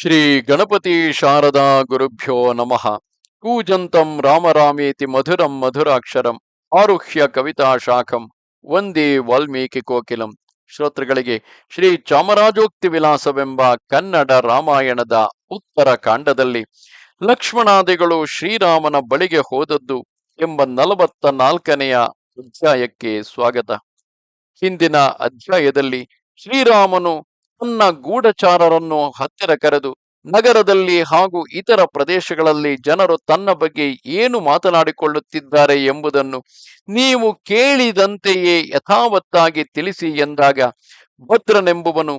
ಶ್ರೀ ಗಣಪತಿ ಶಾರದಾ ಗುರುಭ್ಯೋ ನಮಃ. ಕೂಜಂತಂ ರಾಮರಾಮೇತಿ ಮಧುರಂ ಮಧುರಾಕ್ಷರಂ ಆರುಹ್ಯ ಕವಿತಾ ಶಾಖಂ ವಂದೇ ವಾಲ್ಮೀಕಿ ಕೋಕಿಲಂ. ಶ್ರೋತೃಗಳಿಗೆ ಶ್ರೀ ಚಾಮರಾಜೋಕ್ತಿ ವಿಲಾಸವೆಂಬ ಕನ್ನಡ ರಾಮಾಯಣದ ಉತ್ತರ ಕಾಂಡದಲ್ಲಿ ಲಕ್ಷ್ಮಣಾದಿಗಳು ಶ್ರೀರಾಮನ ಬಳಿಗೆ ಹೋದದ್ದು ಎಂಬ ನಲವತ್ತ ನಾಲ್ಕನೆಯ ಅಧ್ಯಾಯಕ್ಕೆ ಸ್ವಾಗತ. ಹಿಂದಿನ ಅಧ್ಯಾಯದಲ್ಲಿ ಶ್ರೀರಾಮನು ತನ್ನ ಗೂಢಚಾರರನ್ನು ಹತ್ತಿರ ಕರೆದು, ನಗರದಲ್ಲಿ ಹಾಗೂ ಇತರ ಪ್ರದೇಶಗಳಲ್ಲಿ ಜನರು ತನ್ನ ಬಗ್ಗೆ ಏನು ಮಾತನಾಡಿಕೊಳ್ಳುತ್ತಿದ್ದಾರೆ ಎಂಬುದನ್ನು ನೀವು ಕೇಳಿದಂತೆಯೇ ಯಥಾವತ್ತಾಗಿ ತಿಳಿಸಿ ಎಂದಾಗ, ಭದ್ರನೆಂಬುವನು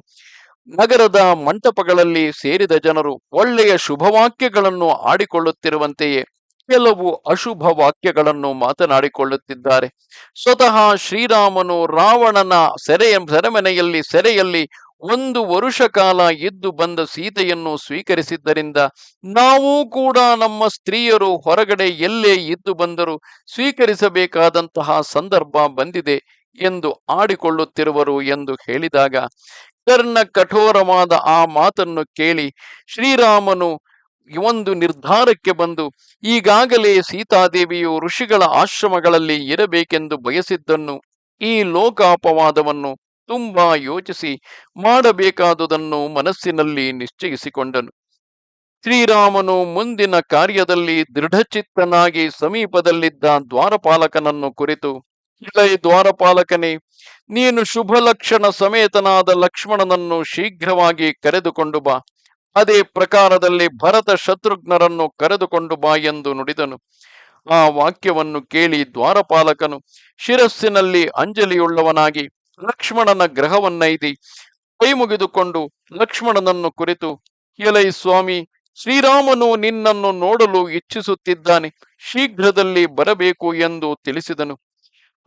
ನಗರದ ಮಂಟಪಗಳಲ್ಲಿ ಸೇರಿದ ಜನರು ಒಳ್ಳೆಯ ಶುಭವಾಕ್ಯಗಳನ್ನು ಆಡಿಕೊಳ್ಳುತ್ತಿರುವಂತೆಯೇ ಕೆಲವು ಅಶುಭ ವಾಕ್ಯಗಳನ್ನು ಮಾತನಾಡಿಕೊಳ್ಳುತ್ತಿದ್ದಾರೆ. ಸ್ವತಃ ಶ್ರೀರಾಮನು ರಾವಣನ ಸೆರೆಯ, ಸೆರೆಮನೆಯಲ್ಲಿ, ಸೆರೆಯಲ್ಲಿ ಒಂದು ವರುಷ ಕಾಲ ಎದ್ದು ಬಂದ ಸೀತೆಯನ್ನು ಸ್ವೀಕರಿಸಿದ್ದರಿಂದ ನಾವು ಕೂಡ ನಮ್ಮ ಸ್ತ್ರೀಯರು ಹೊರಗಡೆ ಎಲ್ಲೇ ಇದ್ದು ಬಂದರೂ ಸ್ವೀಕರಿಸಬೇಕಾದಂತಹ ಸಂದರ್ಭ ಬಂದಿದೆ ಎಂದು ಆಡಿಕೊಳ್ಳುತ್ತಿರುವರು ಎಂದು ಹೇಳಿದಾಗ ಕರ್ಣ ಕಠೋರವಾದ ಆ ಮಾತನ್ನು ಕೇಳಿ ಶ್ರೀರಾಮನು ಒಂದು ನಿರ್ಧಾರಕ್ಕೆ ಬಂದು, ಈಗಾಗಲೇ ಸೀತಾದೇವಿಯು ಋಷಿಗಳ ಆಶ್ರಮಗಳಲ್ಲಿ ಇರಬೇಕೆಂದು ಬಯಸಿದ್ದನ್ನು ಈ ಲೋಕಾಪವಾದವನ್ನು ತುಂಬಾ ಯೋಚಿಸಿ ಮಾಡಬೇಕಾದುದನ್ನು ಮನಸ್ಸಿನಲ್ಲಿ ನಿಶ್ಚಯಿಸಿಕೊಂಡನು. ಶ್ರೀರಾಮನು ಮುಂದಿನ ಕಾರ್ಯದಲ್ಲಿ ದೃಢಚಿತ್ತನಾಗಿ ಸಮೀಪದಲ್ಲಿದ್ದ ದ್ವಾರಪಾಲಕನನ್ನು ಕುರಿತು ಇಳೈ ದ್ವಾರಪಾಲಕನೇ, ನೀನು ಶುಭ ಲಕ್ಷಣ ಸಮೇತನಾದ ಲಕ್ಷ್ಮಣನನ್ನು ಶೀಘ್ರವಾಗಿ ಕರೆದುಕೊಂಡು ಬಾ. ಅದೇ ಪ್ರಕಾರದಲ್ಲಿ ಭರತ ಶತ್ರುಘ್ನರನ್ನು ಕರೆದುಕೊಂಡು ಬಾ ಎಂದು ನುಡಿದನು. ಆ ವಾಕ್ಯವನ್ನು ಕೇಳಿ ದ್ವಾರಪಾಲಕನು ಶಿರಸ್ಸಿನಲ್ಲಿ ಅಂಜಲಿಯುಳ್ಳವನಾಗಿ ಲಕ್ಷ್ಮಣನ ಗ್ರಹವನ್ನೈದಿ ಕೈ ಮುಗಿದುಕೊಂಡು ಲಕ್ಷ್ಮಣನನ್ನು ಕುರಿತು, ಎಲೈ ಸ್ವಾಮಿ, ಶ್ರೀರಾಮನು ನಿನ್ನನ್ನು ನೋಡಲು ಇಚ್ಛಿಸುತ್ತಿದ್ದಾನೆ. ಶೀಘ್ರದಲ್ಲಿ ಬರಬೇಕು ಎಂದು ತಿಳಿಸಿದನು.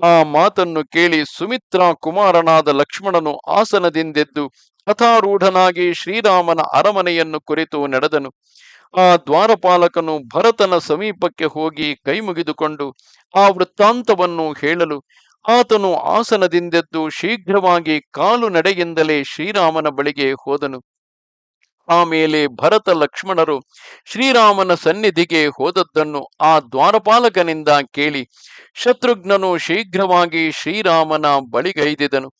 ಆ ಮಾತನ್ನು ಕೇಳಿ ಸುಮಿತ್ರಾ ಕುಮಾರನಾದ ಲಕ್ಷ್ಮಣನು ಆಸನದಿಂದೆದ್ದು ಕಥಾರೂಢನಾಗಿ ಶ್ರೀರಾಮನ ಅರಮನೆಯನ್ನು ಕುರಿತು ನಡೆದನು. ಆ ದ್ವಾರಪಾಲಕನು ಭರತನ ಸಮೀಪಕ್ಕೆ ಹೋಗಿ ಕೈ ಮುಗಿದುಕೊಂಡು ಆ ವೃತ್ತಾಂತವನ್ನು ಹೇಳಲು ಆತನು ಆಸನದಿಂದೆದ್ದು ಶೀಘ್ರವಾಗಿ ಕಾಲು ನಡೆಯಿಂದಲೇ ಶ್ರೀರಾಮನ ಬಳಿಗೆ ಹೋದನು. ಆಮೇಲೆ ಭರತ ಲಕ್ಷ್ಮಣರು ಶ್ರೀರಾಮನ ಸನ್ನಿಧಿಗೆ ಹೋದದ್ದನ್ನು ಆ ದ್ವಾರಪಾಲಕನಿಂದ ಕೇಳಿ ಶತ್ರುಘ್ನನು ಶೀಘ್ರವಾಗಿ ಶ್ರೀರಾಮನ ಬಳಿಗೈದಿದನು.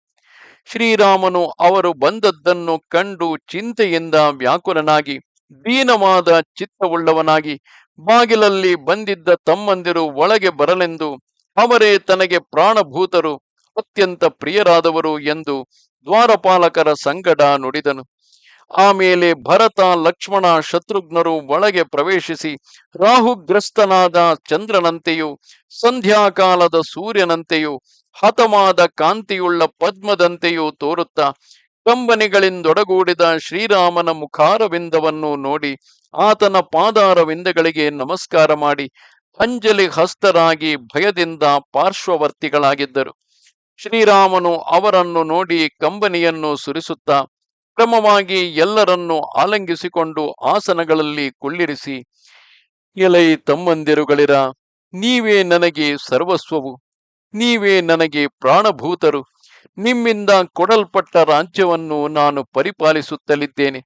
ಶ್ರೀರಾಮನು ಅವರು ಬಂದದ್ದನ್ನು ಕಂಡು ಚಿಂತೆಯಿಂದ ವ್ಯಾಕುಲನಾಗಿ ದೀನವಾದ ಚಿತ್ತವುಳ್ಳವನಾಗಿ ಬಾಗಿಲಲ್ಲಿ ಬಂದಿದ್ದ ತಮ್ಮಂದಿರು ಒಳಗೆ ಬರಲೆಂದು ಅವರೇ ತನಗೆ ಪ್ರಾಣಭೂತರು, ಅತ್ಯಂತ ಪ್ರಿಯರಾದವರು ಎಂದು ದ್ವಾರಪಾಲಕರ ಸಂಗಡ ನುಡಿದನು. ಆಮೇಲೆ ಭರತ, ಲಕ್ಷ್ಮಣ ಶತ್ರುಘ್ನರು ಒಳಗೆ ಪ್ರವೇಶಿಸಿ ರಾಹುಗ್ರಸ್ತನಾದ ಚಂದ್ರನಂತೆಯೂ, ಸಂಧ್ಯಾಕಾಲದ ಸೂರ್ಯನಂತೆಯೂ, ಹತಮಾದ ಕಾಂತಿಯುಳ್ಳ ಪದ್ಮದಂತೆಯೂ ತೋರುತ್ತಾ ಕಂಬನಿಗಳಿಂದೊಡಗೂಡಿದ ಶ್ರೀರಾಮನ ಮುಖಾರವಿಂದವನ್ನು ನೋಡಿ ಆತನ ಪಾದಾರವಿಂದಗಳಿಗೆ ನಮಸ್ಕಾರ ಮಾಡಿ ಅಂಜಲಿ ಹಸ್ತರಾಗಿ ಭಯದಿಂದ ಪಾರ್ಶ್ವವರ್ತಿಗಳಾಗಿದ್ದರು. ಶ್ರೀರಾಮನು ಅವರನ್ನು ನೋಡಿ ಕಂಬನಿಯನ್ನು ಸುರಿಸುತ್ತಾ ಕ್ರಮವಾಗಿ ಎಲ್ಲರನ್ನು ಆಲಂಗಿಸಿಕೊಂಡು ಆಸನಗಳಲ್ಲಿ ಕುಳ್ಳಿರಿಸಿ, ಎಲೈ ತಮ್ಮಂದಿರುಗಳಿರ, ನೀವೇ ನನಗೆ ಸರ್ವಸ್ವವು, ನೀವೇ ನನಗೆ ಪ್ರಾಣಭೂತರು, ನಿಮ್ಮಿಂದ ಕೊಡಲ್ಪಟ್ಟ ರಾಜ್ಯವನ್ನು ನಾನು ಪರಿಪಾಲಿಸುತ್ತಲಿದ್ದೇನೆ.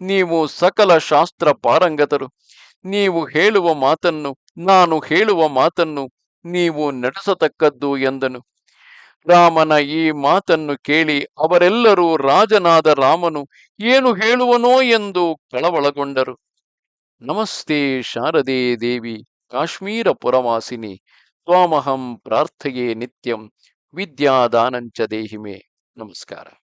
ನೀವು ಸಕಲ ಶಾಸ್ತ್ರ ಪಾರಂಗತರು, ನೀವು ಹೇಳುವ ಮಾತನ್ನು ನಾನು ಹೇಳುವ ಮಾತನ್ನು ನೀವು ನಡೆಸತಕ್ಕದ್ದು ಎಂದನು. ರಾಮನ ಈ ಮಾತನ್ನು ಕೇಳಿ ಅವರೆಲ್ಲರೂ ರಾಜನಾದ ರಾಮನು ಏನು ಹೇಳುವನೋ ಎಂದು ಕಳವಳಗೊಂಡರು. ನಮಸ್ತೆ ಶಾರದೆ ದೇವಿ, ಕಾಶ್ಮೀರ ಪುರವಾಸಿನಿ, ತ್ವಾಮಹಂ ಪ್ರಾರ್ಥೆಯೇ ನಿತ್ಯಂ, ವಿದ್ಯಾದಾನಂಚ ದೇಹಿಮೆ. ನಮಸ್ಕಾರ.